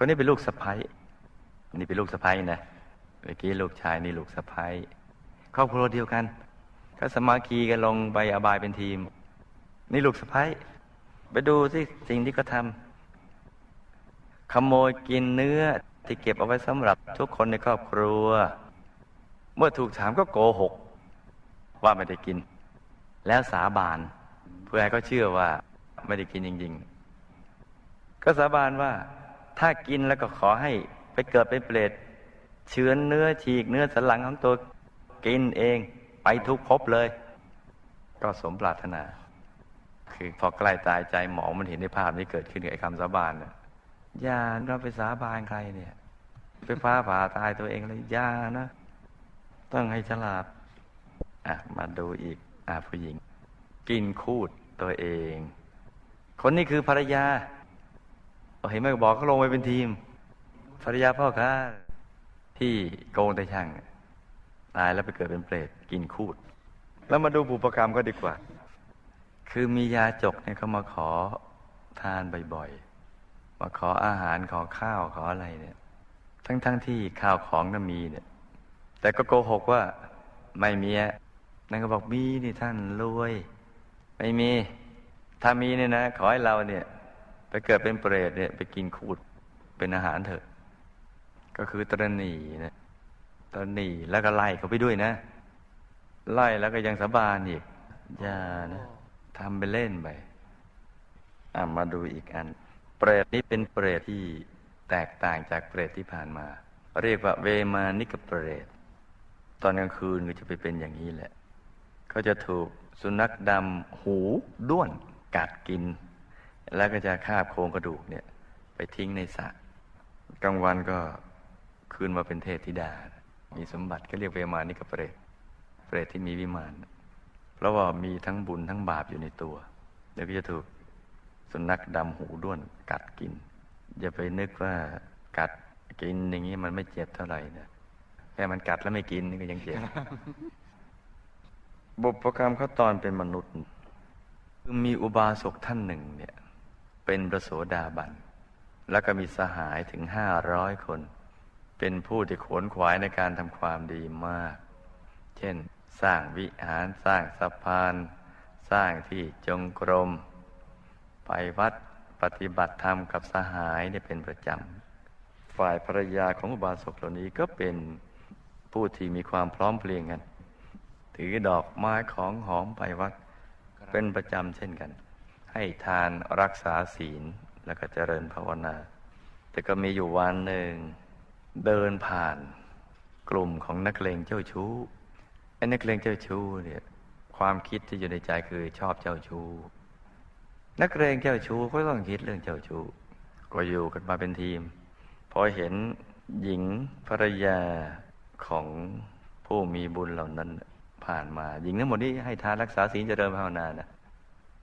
คนนี้เป็นลูกสะพ้ายนี่เป็นลูกสะพ้ายนะเมื่อกี้ลูกชายนี่ลูกสะพ้ายครอบครัวเดียวกันก็สมาคีกันลงไปอบายเป็นทีม นี่ลูกสะพ้ายไปดูสิสิ่งที่เขาทำขโมยกินเนื้อที่เก็บเอาไว้สำหรับทุกคนในครอบครัว เมื่อถูกถามก็โกหก ว่าไม่ได้กิน แล้วสาบาน เพื่อให้เขาเชื่อว่าไม่ได้กินจริง ๆ ก็สาบานว่า ถ้ากินแล้วก็ขอให้ไปเกิดเป็นเปรตเชื้อเนื้อฉีกเนื้อสันหลังของตัวกินเองไปทุกภพเลย ก็สมปรารถนา คือพอใกล้ตายใจหมอมันเห็นในภาพนี้เกิดขึ้นกับไอ้คำสาบานน่ะอย่าเราไปสาบานใครเนี่ย ไปฟ้าผ่าตายตัวเองเลยอย่านะ ต้องให้ฉลาดอะมาดูอีกอะผู้หญิง กินคูดตัวเอง คนนี้คือภรรยา เห็นไหมบอกเขาลงไปเป็นทีมภรรยาพ่อค้าที่โกงแต่ช่างตายแล้วไปเกิดเป็นเปรตกินคูด แล้วมาดูบุปกรรมก็ดีกว่า คือมียาจกเนี่ยเขามาขอทานบ่อยๆ มาขออาหารขอข้าวขออะไรเนี่ย ทั้งๆทที่ข้าวของน่ะมีเนี่ย แต่ก็โกหกว่าไม่มีอะนั่นก็บอกมีนี่ท่านรวย ไม่มี ถ้ามีเนี่ยนะ ขอให้เราเนี่ย ไปเกิดเป็นเปรตเนี่ย ไปกินคูดเป็นอาหารเถอะ ก็คือตรณีนะตรณีแล้วก็ไล่เขาไปด้วยนะ ไล่แล้วก็ยังสาบานอีกอย่านะทำไปเล่นไปอะมาดูอีกอัน เปรตนี้เป็นเปรตที่แตกต่างจากเปรตที่ผ่านมา เรียกว่าเวมานิกเปรตตอนกลางคืนก็จะไปเป็นอย่างนี้แหละ เขาจะถูกสุนัขดำหูด้วนกัดกิน แล้วก็จะคาบโครงกระดูกเนี่ย ไปทิ้งในสระกลางวันก็คืนมาเป็นเทพธิดา มีสมบัติก็เรียกเวมานิกเปรตเปรตที่มีวิมาน เพราะว่ามีทั้งบุญทั้งบาปอยู่ในตัว แล้วก็จะถูกสุนัขดำหูด้วนกัดกิน อย่าไปนึกว่ากัดกินอย่างนี้มันไม่เจ็บเท่าไหร่นะแค่มันกัดแล้วไม่กินนี่ก็ยังเจ็บ บุพกรรมเขาตอนเป็นมนุษย์ คือมีอุบาสกท่านหนึ่งเนี่ย เป็นประโสดาบัน แล้วก็มีสหายถึงห้าร้อยคน เป็นผู้ที่ขวนขวายในการทำความดีมาก เช่น สร้างวิหารสร้างสะพาน สร้างที่จงกรม ไปวัดปฏิบัติธรรมกับสหายเนี่ยเป็นประจำ ฝ่ายภรรยาของอุบาสกเหล่านี้ก็เป็นผู้ที่มีความพร้อมเพรียงกัน ถือดอกไม้ของหอมไปวัดเป็นประจำเช่นกัน ให้ทานรักษาศีลแล้วก็เจริญภาวนา แต่ก็มีอยู่วันหนึ่ง เดินผ่านกลุ่มของนักเลงเจ้าชู้ไอ้นักเลงเจ้าชู้เนี่ยความคิดที่อยู่ในใจคือชอบเจ้าชู้นักเลงเจ้าชู้ก็ต้องคิดเรื่องเจ้าชู้ก็อยู่กันมาเป็นทีม พอเห็นหญิงภรรยาของผู้มีบุญเหล่านั้นผ่านมา หญิงทั้งหมดนี้ให้ทานรักษาศีลเจริญภาวนานะ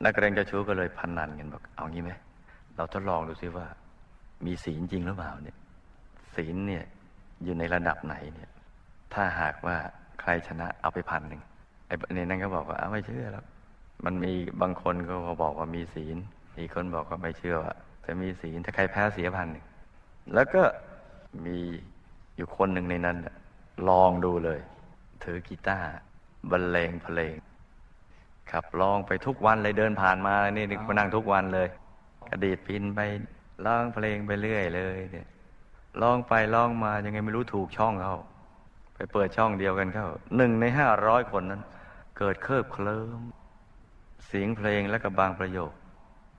นักเรงเจ้าชู้ก็เลยพันนันกันบอกเอางี้ไหมเราทดลองดูซิว่า มีศีลจริงหรือเปล่าเนี่ยศีลเนี่ยอยู่ในระดับไหนเนี่ย ถ้าหากว่าใครชนะเอาไปพันหนึ่งไอ้ในนั้นก็บอกว่าเอาไม่เชื่อแล้วมันมีบางคนก็บอกว่ามีศีลอีกคนบอกว่าไม่เชื่อว่าจะมีศีลถ้าใครแพ้เสียพันหนึ่งแล้วก็มีอยู่คนหนึ่งในนั้นลองดูเลย ถือกีตาร์บรรเลงเพลง ขับร้องไปทุกวันเลยเดินผ่านมานี่มานั่งทุกวันเลย กระดีดพินไปร้องเพลงไปเรื่อยเลยเนี่ยร้องไปร้องมายังไงไม่รู้ถูกช่องเขาไปเปิดช่องเดียวกันเข้าหนึ่งในห้าร้อยคนนั้น เกิดเคลิบเคลิ้มเสียงเพลงและกับบางประโยค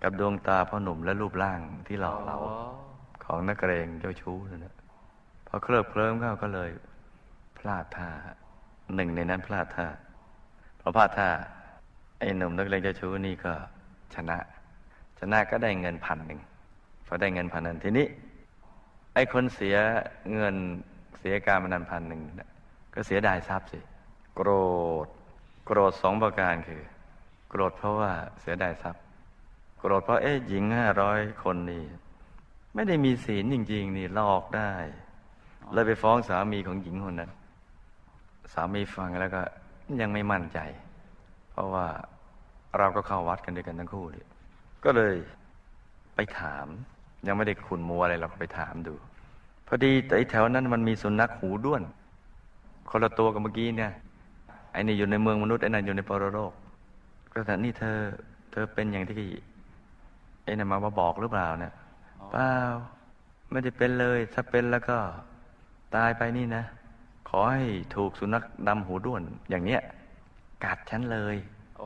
กับดวงตาพ่อหนุ่มและรูปร่างที่หล่อเหลาของนักเรงเจ้าชู้นั่นนะพอเคลิบเคลิ้มเข้าก็เลย พลาดท่าหนึ่งในนั้นพลาดท่าพอพลาดท่า ไอ้หนุ่มนักเลงเจ้าชู้นี่ก็ชนะ ชนะก็ได้เงินพันหนึ่งพอได้เงินพันนั้นทีนี้ ไอ้คนเสียเงินเสียการพนันพันหนึ่งก็เสียดายทรัพย์สิ โกรธ โกรธสองประการคือ โกรธเพราะว่าเสียดายทรัพย์ โกรธเพราะเอ๊ะหญิงห้าร้อยคนนี่ไม่ได้มีศีลจริง ๆ นี่ลอกได้เลยไปฟ้องสามีของหญิงคนนั้น สามีฟังแล้วก็ยังไม่มั่นใจ เพราะว่าเราก็เข้าวัดกันด้วยกันทั้งคู่เลยก็เลยไปถาม ยังไม่ได้ขุนมัวอะไรเราก็ไปถามดู พอดีแต่ไอ้แถวนั้นมันมีสุนัขหูด้วน คนละตัวกับเมื่อกี้เนี่ยไอ้นี่อยู่ในเมืองมนุษย์ไอ้นั่นอยู่ในปรโลกก็แต่นี่เธอ เธอเป็นอย่างที่ไอ้นั่นมามาบอกหรือเปล่าเนี่ยเปล่าไม่ได้เป็นเลย ถ้าเป็นแล้วก็ตายไปนี่นะ ขอให้ถูกสุนัขดำหูด้วนอย่างเนี้ย กัดฉันเลย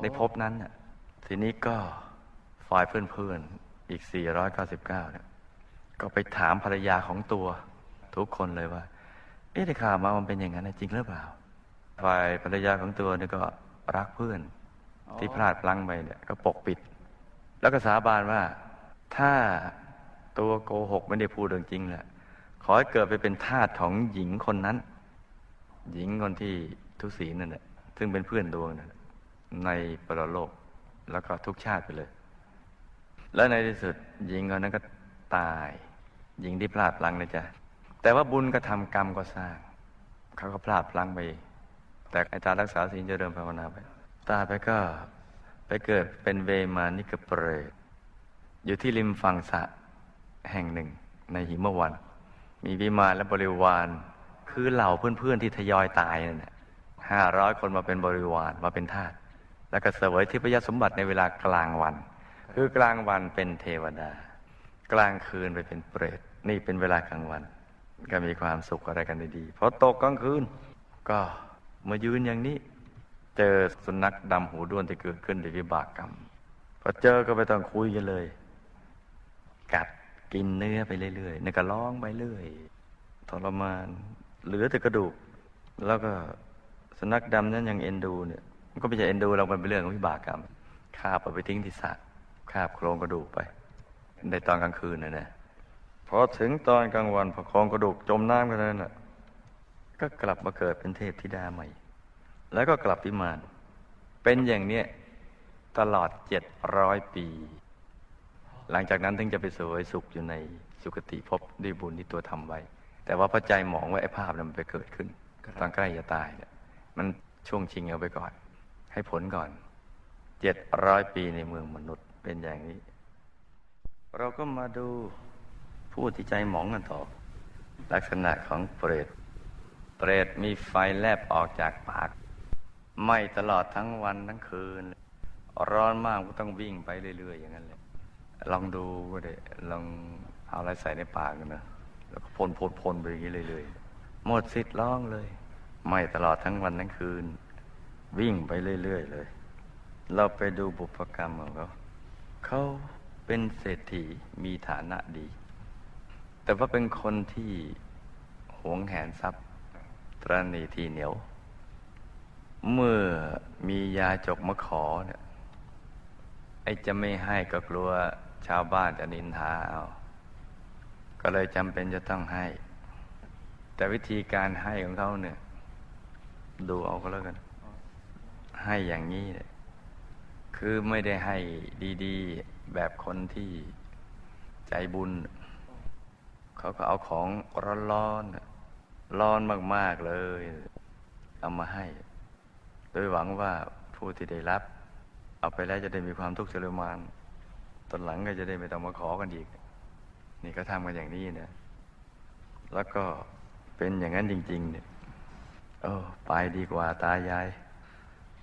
ในภพนั้นน่ะทีนี้ก็ฝ่ายเพื่อนๆอีก 499เนี่ยก็ไปถามภรรยาของตัวทุกคนเลยว่า เอ๊ะได้ข่าวมามันเป็นอย่างนั้นนะจริงหรือเปล่า ฝ่ายภรรยาของตัวเนี่ยก็รักเพื่อนที่พลาดพลั้งไปเนี่ยก็ปกปิด แล้วก็สาบานว่า ถ้าตัวโกหกไม่ได้พูดเรื่องจริงแหละขอให้เกิดไปเป็นทาสของหญิงคนนั้น หญิงคนที่ทุศีนั่นแหละ ซึ่งเป็นเพื่อนดวงนะในปรโลกแล้วก็ทุกชาติไปเลย แล้วในที่สุดหญิงคนนั้นก็ตายหญิงที่พลาดพลั้งนะจ๊ะแต่ว่าบุญก็ทำกรรมก็สร้าง เขาก็พลาดพลั้งไป แต่อาจารย์รักษาศีลจะเริญภาวนาไป ตายไปก็ไปเกิดเป็นเวมานิกเปรตอยู่ที่ริมฝั่งสะแห่งหนึ่งในหิมวัน มีวิมานและบริวาร คือเหล่าเพื่อนๆที่ทยอยตายนั่นแหละ ห้าร้อยคนมาเป็นบริวารมาเป็นทาสแล้วก็เสวยทิพยสมบัติในเวลากลางวัน คือกลางวันเป็นเทวดา กลางคืนไปเป็นเปรตนี่เป็นเวลากลางวัน ก็มีความสุขอะไรกันดีๆพอตกกลางคืน ก็มายืนอย่างนี้ เจอสุนัขดำหูด้วนที่เกิดขึ้นในวิบากกรรมพอเจอก็ไปต้องคุยกันเลย กัดกินเนื้อไปเรื่อยๆนี่ก็ร้องไปเรื่อยทรมาน เหลือแต่กระดูก แล้วก็ สุนัขดำนั้นยังเอ็นดูเนี่ยมันก็ไม่ใช่เอ็นดูเรามันเป็นเรื่องของวิบากกรรมคาบเอาไปทิ้งที่สระคาบโครงกระดูกไป ในตอนกลางคืนนะนะพอถึงตอนกลางวันพอโครงกระดูกจมน้ำกันแล้วน่ะก็กลับมาเกิดเป็นเทพธิดาใหม่ แล้วก็กลับวิมาน เป็นอย่างเนี้ยตลอดเจ็ดร้อยปี หลังจากนั้นถึงจะไปสวยสุขอยู่ในสุคติภพด้วยบุญที่ตัวทำไว้ แต่ว่าพระใจหมองว่าไอ้ภาพนั้นมันไปเกิดขึ้น ตอนใกล้จะตายเนี่ย มันช่วงชิงเอาไปก่อน ให้ผลก่อนเจ็ดร้อยปีในเมืองมนุษย์เป็นอย่างนี้ เราก็มาดูผู้ที่ใจหมองกันต่อ ลักษณะของเปรตเปรตมีไฟแลบออกจากปากไหมตลอดทั้งวันทั้งคืน ร้อนมากก็ต้องวิ่งไปเรื่อย ๆ อย่างนั้นเลยลองดูก็ได้ลองเอาอะไรใส่ในปากกันนะแล้วก็พ่นพ่นพ่นไปอย่างนี้เรื่อยๆหมดสิทธิ์ร้องเลย ไม้ตลอดทั้งวันทั้งคืน วิ่งไปเรื่อย ๆ เลย เราไปดูบุพกรรมของเขาเขาเป็นเศรษฐีมีฐานะดี แต่ว่าเป็นคนที่หวงแหนทรัพย์ ตรณีทีเหนียว เมื่อมียาจกมาขอเนี่ยไอ้จะไม่ให้ก็กลัวชาวบ้านจะนินทาเอา ก็เลยจำเป็นจะต้องให้ แต่วิธีการให้ของเขาเนี่ย ดูเอาก็แล้วกัน ให้อย่างนี้เนี่ยคือไม่ได้ให้ดีๆ แบบคนที่ใจบุญ เขาก็เอาของร้อนๆน่ะร้อนมาก ๆ เลย เอามาให้ โดยหวังว่าผู้ที่ได้รับ เอาไปแล้วจะได้มีความทุกข์ทรมานตอนหลังก็จะได้ไม่ต้องมาขอกันอีก นี่ก็ทำกันอย่างนี้เนี่ยแล้วก็เป็นอย่างนั้นจริง ๆ เนี่ย เออ ไปดีกว่าตายาย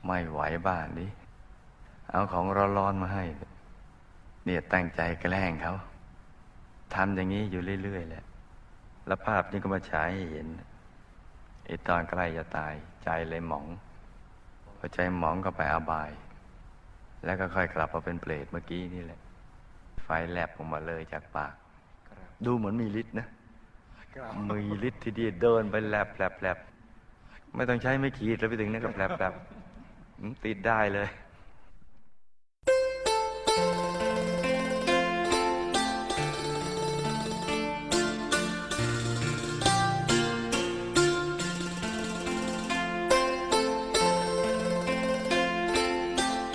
ไม่ไหวบ้านนี้ เอาของร้อนๆมาให้ เนี่ยตั้งใจแกล้งเขาทำอย่างนี้อยู่เรื่อยๆแหละ แล้วภาพนี้ก็มาฉายให้เห็นไอ้ตอนใกล้จะตาย ใจเลยหมองพอใจหมองก็ไปอบาย แล้วก็ค่อยกลับมาเป็นเปรตเมื่อกี้นี่แหละ ไฟแลบออกมาเลยจากปาก ดูเหมือนมีฤทธิ์นะ มีฤทธิ์ที่ดีเดินไปแลบแลบแลบ ไม่ต้องใช้ไม่ขีดแล้วไปถึงนั่นก็แลบแลบติดได้เลย